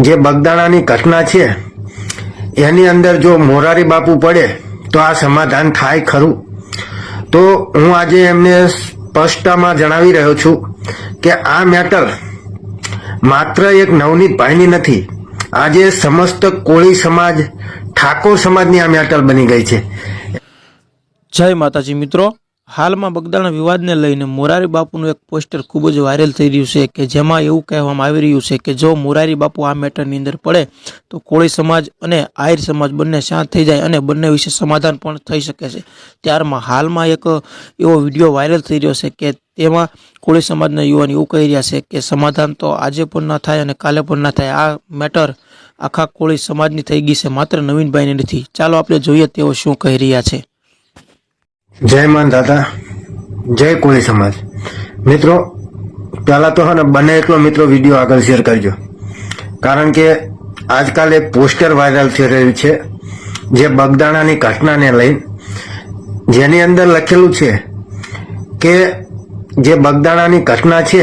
જે બગદાણાની ઘટના છે, એની અંદર જો મોરારી બાપુ પડે, તો આ સમાધાન થાય ખરું. તો હું આજે એમને સ્પષ્ટમાં જણાવી રહ્યો છું કે આ મેટર માત્ર એક નવનીત ભાઈની નથી, આજે સમસ્ત કોળી સમાજ, ઠાકોર સમાજની આ મેટર બની ગઈ છે. જય માતાજી મિત્રો. હાલમાં બગદાણા વિવાદને લઈને મોરારી બાપુનું એક પોસ્ટર ખૂબ જ વાયરલ થઈ રહ્યું છે કે જેમાં એવું કહેવામાં આવી રહ્યું છે કે જો મોરારી બાપુ આ મેટરની અંદર પડે, તો કોળી સમાજ અને આયર સમાજ બંને શાંત થઈ જાય અને બંને વિશે સમાધાન પણ થઈ શકે છે. ત્યારમાં હાલમાં એક એવો વીડિયો વાયરલ થઈ રહ્યો છે કે તેમાં કોળી સમાજના યુવાન એવું કહી રહ્યા છે કે સમાધાન તો આજે પણ ના થાય અને કાલે પણ ના થાય. આ મેટર આખા કોળી સમાજની થઈ ગઈ છે, માત્ર નવીનભાઈની નથી. ચાલો આપણે જોઈએ તેઓ શું કહી રહ્યા છે. જય માન દાદા, જય કોળી સમાજ. મિત્રો, પહેલાં તો ને બને એટલો મિત્રો વીડિયો આગળ શેર કરજો. કારણ કે આજકાલ એક પોસ્ટર વાયરલ થઈ રહ્યું છે, જે બગદાણાની ઘટનાને લઈને. જેની અંદર લખેલું છે કે જે બગદાણાની ઘટના છે,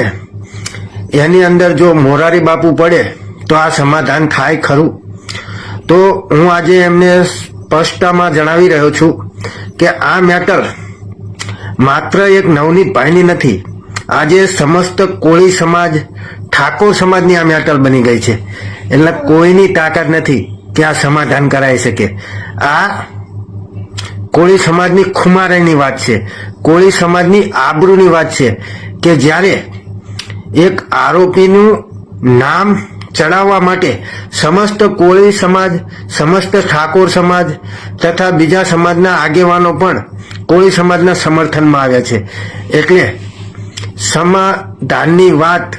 એની અંદર જો મોરારી બાપુ પડે, તો આ સમાધાન થાય ખરું. તો હું આજે એમને સ્પષ્ટમાં જણાવી રહ્યો છું કે આ મેટર માત્ર એક નવનીત ભાઈની નથી. આજે સમસ્ત કોળી સમાજ, ઠાકોર સમાજની આ મેટર બની ગઈ છે. એટલે કોઈની તાકાત નથી કે આ સમાધાન કરાઈ શકે. આ કોળી સમાજની ખુમારાઈની વાત છે. કોળી સમાજની આબરૂની વાત છે કે જ્યારે એક આરોપીનું નામ ચડાવવા માટે સમસ્ત કોળી સમાજ, સમસ્ત ઠાકોર સમાજ તથા બીજા સમાજના આગેવાનો પણ કોળી સમાજના સમર્થનમાં આવ્યા છે. એટલે સમાધાનની વાત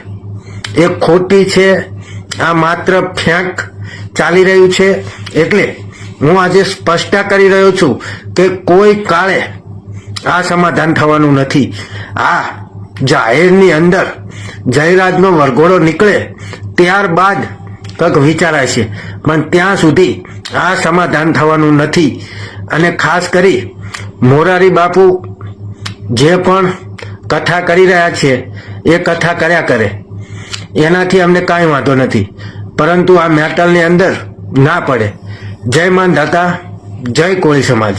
એ ખોટી છે, આ માત્ર ફેંક ચાલી રહ્યું છે. એટલે હું આજે સ્પષ્ટતા કરી રહ્યો છું કે કોઈ કાળે આ સમાધાન થવાનું નથી. આ જાહેરની અંદર જયરાજનો વરઘોડો નીકળે ત્યારબાદ કંઈક વિચારાશે પણ ત્યાં સુધી આ સમાધાન થવાનું નથી. અને ખાસ કરી મોરારી બાપુ જે પણ કથા કરી રહ્યા છે, એ કથા કર્યા કરે. એનાથી અમને કાંઈ વાંધો નથી. પરંતુ આ મેટલની અંદર ના પડે. જય માન દાતા, જય કોળી સમાજ.